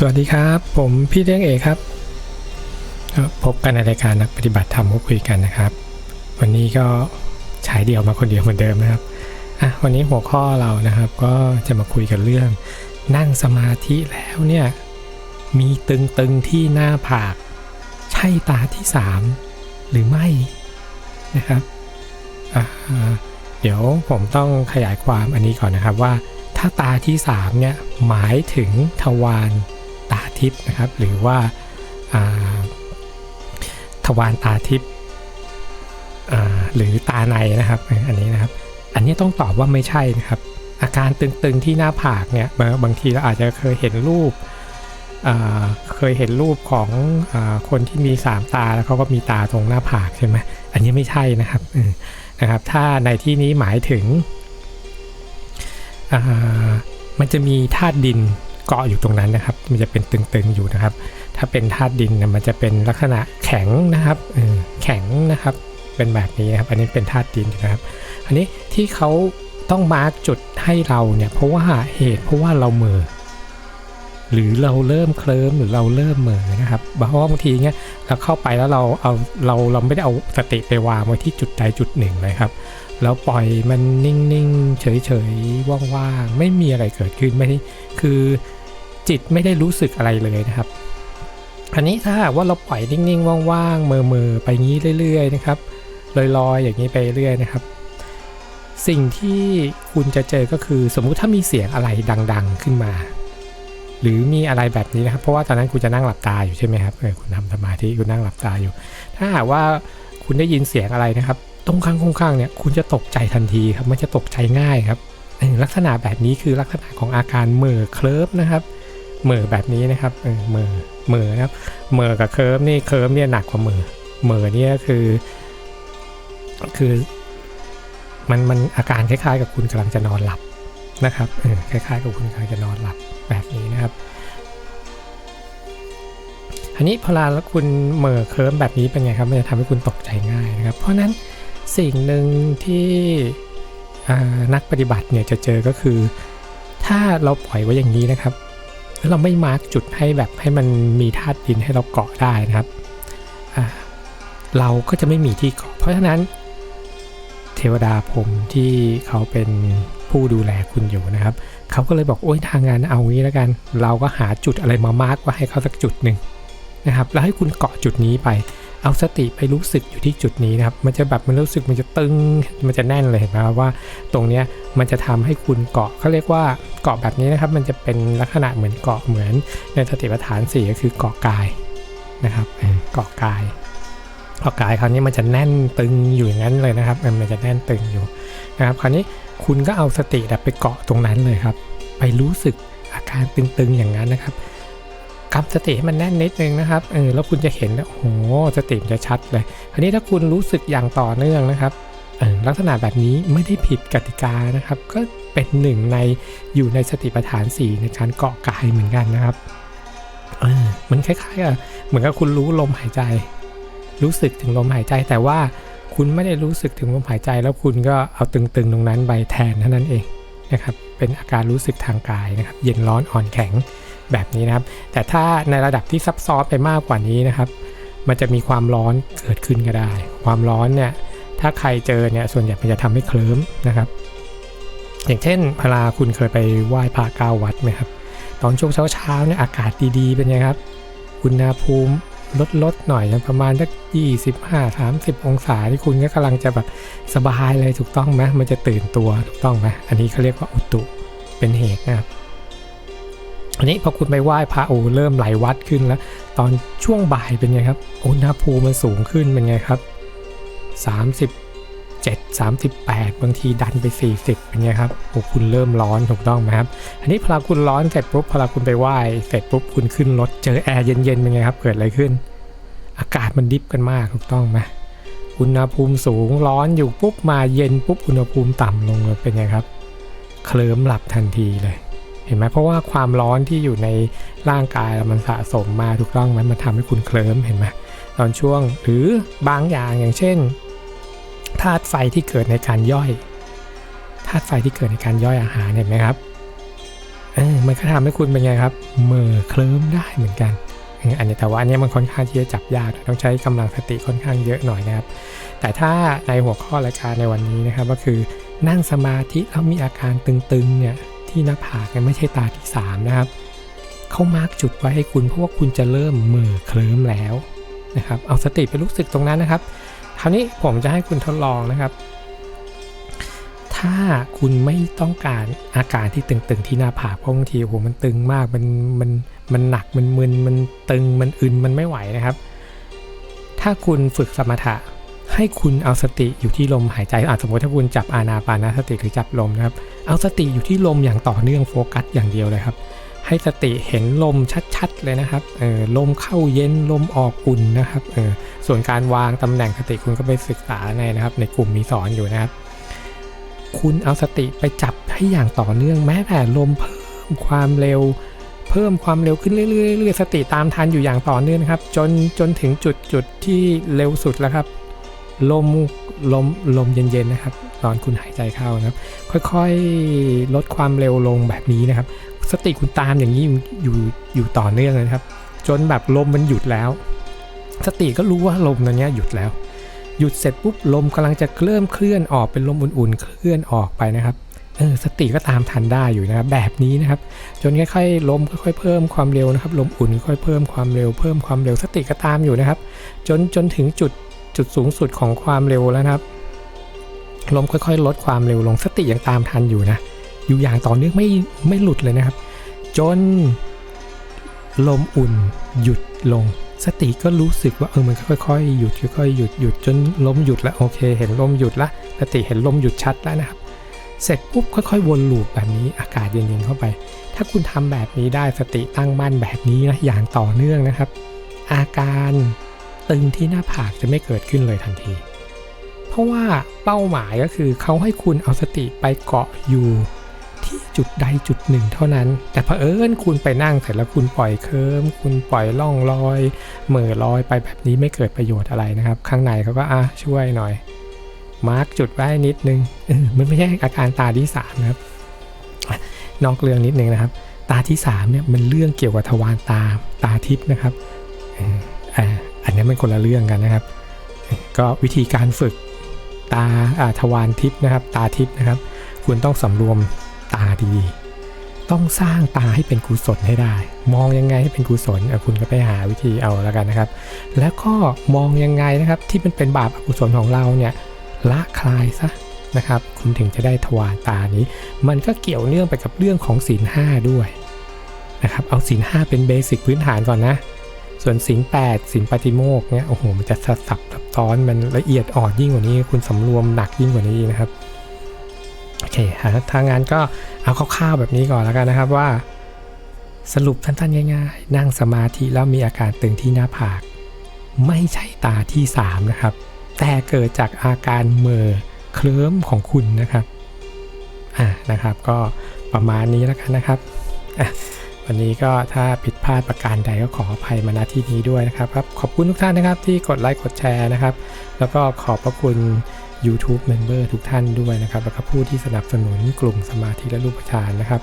สวัสดีครับ ผมพี่เลี้ยงเอกครับ พบกันในรายการนักปฏิบัติธรรมก็คุยกันนะครับ วันนี้ก็ฉายเดียวมาคนเดียวเหมือนเดิมนะครับอะวันนี้หัวข้อเรานะครับ ก็จะมาคุยกันเรื่อง นั่งสมาธิแล้วเนี่ย มีตึงๆที่หน้าผาก ใช่ตาที่สามหรือไม่นะครับอ่าเดี๋ยวผมต้องขยายความอันนี้ก่อนนะครับว่าถ้าตาที่3เนี่ยหมายถึงทวาราทิพย์นะครับ หรือว่าทวารตาทิพย์หรือตาในนะครับ อันนี้นะครับ อันนี้ต้องตอบว่าไม่ใช่นะครับ อาการตึงๆที่หน้าผากเนี่ยบางบางทีเราอาจจะเคยเห็นรูปเคยเห็นรูปของอคนที่มีสามตาแล้วเขาก็มีตาตรงหน้าผากใช่ไหมอันนี้ไม่ใช่นะครับนะครับ ถ้าในที่นี้หมายถึง มันจะมีธาตุดิน เกาะอยู่ตรงนั้นนะครับ มันจะเป็นตึงๆอยู่นะครับ ถ้าเป็นธาตุดินนี่ยมันจะเป็นลักษณะแข็งนะครับแข็งนะครับ เป็นแบบนี้นครับ อันนี้เป็นธาตุดินนะครับ อันนี้ที่เขาต้องมาร์กจุดให้เราเนี่ย เพราะว่าเหตุเพราะว่าเราเม่อหรือเราเริ่มเคลิ้มหรือเราเริ่มเหม่อนะครับเพราะว่าบางทีเงี้ยเราเข้าไปแล้วเราเอาเราเราไม่ได้เอาสติไปวางไว้ที่จุดใดจุดหนึ่งเลยครับ แล้วปล่อยมันนิ่งๆ เฉยๆว่างๆ ไม่มีอะไรเกิดขึ้นไม่คือ จิตไม่ได้รู้สึกอะไรเลยนะครับ อันนี้ถ้าหากว่าเราปล่อยนิ่งๆว่างๆเมือๆไปงี้เรื่อย ๆ นะครับลอยๆอย่างนี้ไปเรื่อยนะครับ สิ่งที่คุณจะเจอก็คือสมมุติถ้ามีเสียงอะไรดัง ๆขึ้นมา หรือมีอะไรแบบนี้นะครับ เพราะว่าตอนนั้นคุณจะนั่งหลับตาอยู่ใช่ไหมครับเออคุณทำสมาธิคุณนั่งหลับตาอยู่ ถ้าหากว่าคุณได้ยินเสียงอะไรนะครับตรงข้างข้างๆเนี่ยคุณจะตกใจทันทีครับมันจะตกใจง่ายครับลักษณะแบบนี้คือลักษณะของอาการเหม่อเคลิบนะครับ เหม่อแบบนี้นะครับเออเหม่อเหม่อนะครับเหม่อกับเคลิบนี่เคลิบเนี่ยหนักกว่าเหม่อเหม่อเนี่ยคือ คือ มันมันอาการคล้ายๆ กับคุณกำลังจะนอนหลับนะครับเออคล้ายๆ กับคุณกำลังจะนอนหลับแบบนี้นะครับอันนี้พอเวลาแล้วคุณเหม่อเคลิ้มแบบนี้เป็นไงครับมันจะทำให้คุณตกใจง่ายนะครับ เพราะนั้นสิ่งหนึ่งที่นักปฏิบัติเนี่ยจะเจอก็คือ ถ้าเราปล่อยไว้อย่างนี้นะครับ แล้วเราไม่มาร์กจุดให้แบบให้มันมีธาตุดินให้เราเกาะได้นะครับเราก็จะไม่มีที่เกาะ เพราะฉะนั้น เทวดาพรมที่เขาเป็นผู้ดูแลคุณอยู่นะครับ เขาก็เลยบอกโอ้ยทางงานเอางี้แล้วกัน เราก็หาจุดอะไรมามาร์กไว้ให้เขาสักจุดหนึ่งนะครับ แล้วให้คุณเกาะจุดนี้ไป เอาสติไปรู้สึกอยู่ที่จุดนี้นะครับ มันจะแบบมันรู้สึกมันจะตึง มันจะแน่นเลยเห็นไหมครับว่า ตรงเนี้ยมันจะทำให้คุณเกาะเขาเรียกว่าเกาะแบบนี้นะครับ มันจะเป็นลักษณะเหมือนเกาะเหมือนในสติปัฏฐานสี่ก็คือเกาะกายนะครับเกาะกายเกาะกายคราวนี้มันจะแน่นตึงอยู่อย่างนั้นเลยนะครับ มันจะแน่นตึงอยู่นะครับ คราวนี้คุณก็เอาสติไปเกาะตรงนั้นเลยครับ ไปรู้สึกอาการตึงๆอย่างนั้นนะครับ กำสติให้มันแน่นนิดนึงนะครับเออแล้วคุณจะเห็นโอ้โหสติมันจะชัดเลยคราวนี้ถ้าคุณรู้สึกอย่างต่อเนื่องนะครับเออลักษณะแบบนี้ไม่ได้ผิดกติกานะครับ ก็เป็นหนึ่งในอยู่ในสติปัฏฐานสี่ในการเกาะกายเหมือนกันนะครับเออมันคล้ายๆกับเหมือนกับคุณรู้ลมหายใจ รู้สึกถึงลมหายใจ แต่ว่าคุณไม่ได้รู้สึกถึงลมหายใจ แล้วคุณก็เอาตึงๆ ตรงนั้นไปแทนเท่านั้นเองนะครับ เป็นอาการรู้สึกทางกายนะครับ เย็นร้อนอ่อนแข็ง แบบนี้นะครับ แต่ถ้าในระดับที่ซับซ้อนไปมากกว่านี้นะครับ มันจะมีความร้อนเกิดขึ้นก็ได้ ความร้อนเนี่ยถ้าใครเจอเนี่ยส่วนใหญ่มันจะทำให้เคลิ้มนะครับ อย่างเช่นเวลาคุณเคยไปไหว้พระเก้าวัดไหมครับ ตอนช่วงเช้าๆเนี่ยอากาศดีๆเป็นไงครับอุณหภูมิลดลดๆหน่อยประมาณสัก25 30 องศาที่คุณก็กำลังจะแบบสบายเลยถูกต้องไหมมันจะตื่นตัวถูกต้องไหมอันนี้เขาเรียกว่าอุตุเป็นเหตุนะครับ อันนี้พอคุณไปไหว้พระโอ้เริ่มไหลวัดขึ้นแล้ว ตอนช่วงบ่ายเป็นไงครับอุณหภูมิมันสูงขึ้นเป็นไงครับ 37 38 บางทีดันไป 40 เป็นไงครับโอ้คุณเริ่มร้อนถูกต้องไหมครับ อันนี้พอคุณร้อนเสร็จปุ๊บพอคุณไปไหว้เสร็จปุ๊บคุณขึ้นรถเจอแอร์เย็นๆเป็นไงครับเกิดอะไรขึ้น อากาศมันดิฟกันมากถูกต้องไหมอุณหภูมิสูงร้อนอยู่ปุ๊บมาเย็นปุ๊บอุณหภูมิต่ำลงเป็นไงครับ เคลิ้มหลับทันทีเลย เห็นไหมเพราะว่าความร้อนที่อยู่ในร่างกายมันสะสมมาถูกต้องไหมมันทำให้คุณเคลิ้มเห็นไหมตอนช่วงหรือบางอย่างอย่างเช่นธาตุไฟที่เกิดในการย่อยธาตุไฟที่เกิดในการย่อยอาหารเห็นไหมครับเออมันก็ทำให้คุณเป็นไงครับเหม่อเคลิ้มได้เหมือนกันอันนี้แต่ว่าอันเนี้ยมันค่อนข้างที่จะจับยากต้องใช้กำลังสติค่อนข้างเยอะหน่อยนะครับ แต่ถ้าในหัวข้อรายการในวันนี้นะครับ ก็คือนั่งสมาธิแล้วมีอาการตึงๆเนี่ย ที่หน้าผากเนี่ยไม่ใช่ตาที่สามนะครับเขามาร์กจุดไว้ให้คุณเพราะว่าคุณจะเริ่มเหม่อเคลิ้มแล้วนะครับ เอาสติไปรู้สึกตรงนั้นนะครับ คราวนี้ผมจะให้คุณทดลองนะครับ ถ้าคุณไม่ต้องการอาการที่ตึงๆที่หน้าผากเพราะบางทีโอ้โหมันตึงมากมันมันมันหนักมันมึนมันตึงมันอึนมันไม่ไหวนะครับ ถ้าคุณฝึกสมถะ ให้คุณเอาสติอยู่ที่ลมหายใจอาสมมติถ้าคุณจับอานาปานาสติหรือจับลมนะครับ เอาสติอยู่ที่ลมอย่างต่อเนื่องโฟกัสอย่างเดียวเลยครับ ให้สติเห็นลมชัดๆเลยนะครับเออลมเข้าเย็นลมออกอุ่นนะครับเออส่วนการวางตำแหน่งสติคุณก็ไปศึกษาในนะครับ ในกลุ่มมีสอนอยู่นะครับ คุณเอาสติไปจับให้อย่างต่อเนื่องแม้แต่ลมเพิ่มความเร็วเพิ่มความเร็วขึ้นเรื่อยๆเรื่อยๆสติตามทันอยู่อย่างต่อเนื่องครับ จนจนถึงจุดจุดที่เร็วสุดแล้วครับ ลมลมลมเย็นๆนะครับ ตอนคุณหายใจเข้านะครับ ค่อยๆลดความเร็วลงแบบนี้นะครับ สติคุณตามอย่างนี้อยู่อยู่อยู่ต่อเนื่องเลยนะครับ จนแบบลมมันหยุดแล้ว สติก็รู้ว่าลมนั้นเนี้ยหยุดแล้ว หยุดเสร็จปุ๊บลมกำลังจะเริ่มเคลื่อนออกเป็นลมอุ่นๆ เคลื่อนออกไปนะครับเออสติก็ตามทันได้อยู่นะครับแบบนี้นะครับ จนค่อยๆลมค่อยๆเพิ่มความเร็วนะครับ ลมอุ่นค่อยๆเพิ่มความเร็วเพิ่มความเร็วสติก็ตามอยู่นะครับ จนจนถึงจุด จุดสูงสุดของความเร็วแล้วนะครับ ลมค่อยๆ ลดความเร็วลงสติยังตามทันอยู่นะ อยู่อย่างต่อเนื่องไม่ไม่หลุดเลยนะครับ จน ลมอุ่นหยุดลง สติก็รู้สึกว่าเออมันค่อยๆหยุดค่อยๆหยุดหยุดจนลมหยุดแล้วโอเค เห็นลมหยุดละสติเห็นลมหยุดชัดแล้วนะครับ เสร็จปุ๊บค่อยๆ วนลูปแบบนี้อากาศเย็นๆเข้าไป ถ้าคุณทำแบบนี้ได้สติตั้งมั่นแบบนี้นะอย่างต่อเนื่องนะครับ อาการ ตึงที่หน้าผากจะไม่เกิดขึ้นเลยทันที เพราะว่าเป้าหมายก็คือเขาให้คุณเอาสติไปเกาะอยู่ที่จุดใดจุดหนึ่งเท่านั้น แต่เผอิญคุณไปนั่งเสร็จแล้วคุณปล่อยเคิมคุณปล่อยล่องลอยเหม่อลอยไปแบบนี้ไม่เกิดประโยชน์อะไรนะครับ ข้างในเขาก็อะช่วยหน่อย มาร์กจุดไว้นิดนึงมันไม่ใช่อาการตาที่สามนะครับนอกเรื่องนิดนึงนะครับ ตาที่สามเนี่ยมันเรื่องเกี่ยวกับทวารตาตาทิพย์นะครับ อันนี้มันคนละเรื่องกันนะครับ ก็วิธีการฝึกตาอาทวารทิพย์นะครับ ตาทิพย์นะครับ คุณต้องสำรวมตาดีๆ ต้องสร้างตาให้เป็นกุศลให้ได้ มองยังไงให้เป็นกุศลคุณก็ไปหาวิธีเอาแล้วกันนะครับ แล้วก็มองยังไงนะครับที่มันเป็นบาปอกุศลของเราเนี่ยละคลายซะนะครับ คุณถึงจะได้ทวารตานี้ มันก็เกี่ยวเนื่องไปกับเรื่องของศีลห้าด้วยนะครับ เอาศีลห้าเป็นเบสิกพื้นฐานก่อนนะ ส่วนศีลแปดศีลปฏิโมกเนี่ยโอ้โหมันจะสับซับซับซ้อนมันละเอียดอ่อนยิ่งกว่านี้คุณสำรวมหนักยิ่งกว่านี้นะครับโอเคฮะทางงานก็เอาคร่าวๆแบบนี้ก่อนแล้วกันนะครับว่า สรุปสั้นๆง่ายๆ นั่งสมาธิแล้วมีอาการตึงที่หน้าผาก ไม่ใช่ตาที่ 3 นะครับ แต่เกิดจากอาการเม่อเคลิ้มของคุณนะครับอ่านะครับ ก็ประมาณนี้แล้วกันนะครับอะ วันนี้ก็ถ้าผิดพลาดประการใดก็ขออภัยมาณที่นี้ด้วยนะครับครับ ขอบคุณทุกท่านนะครับที่กดไลค์กดแชร์นะครับ แล้วก็ขอบพระคุณ YouTube Member ทุกท่านด้วยนะครับ แล้วก็ผู้ที่สนับสนุนกลุ่มสมาธิและรูปฌานนะครับ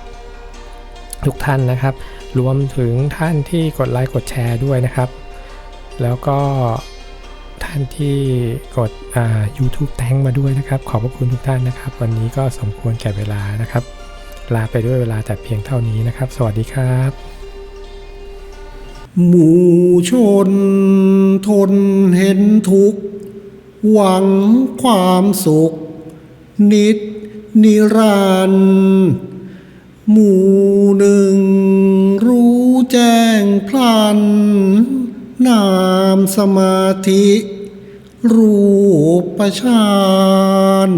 ทุกท่านนะครับ รวมถึงท่านที่กดไลค์กดแชร์ด้วยนะครับ แล้วก็ท่านที่กดอ่า YouTube แตงมาด้วยนะครับ ขอบพระคุณทุกท่านนะครับ วันนี้ก็สมควรแก่เวลานะครับ ลาไปด้วยเวลาแต่เพียงเท่านี้นะครับ สวัสดีครับ หมู่ชนทนเห็นทุกข์ หวังความสุข นิดนิรันด์หมู่หนึ่งรู้แจ้งพลัน นามสมาธิ รูปฌาน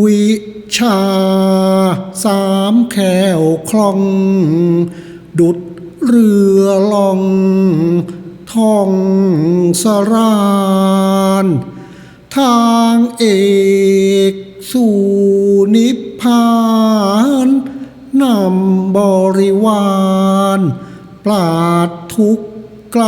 วิ ชา สามแขวคล่อง ดุดเรือล่องท่องสรานทางเอกสู่นิพพานนำบริวาร ปราดทุกไกล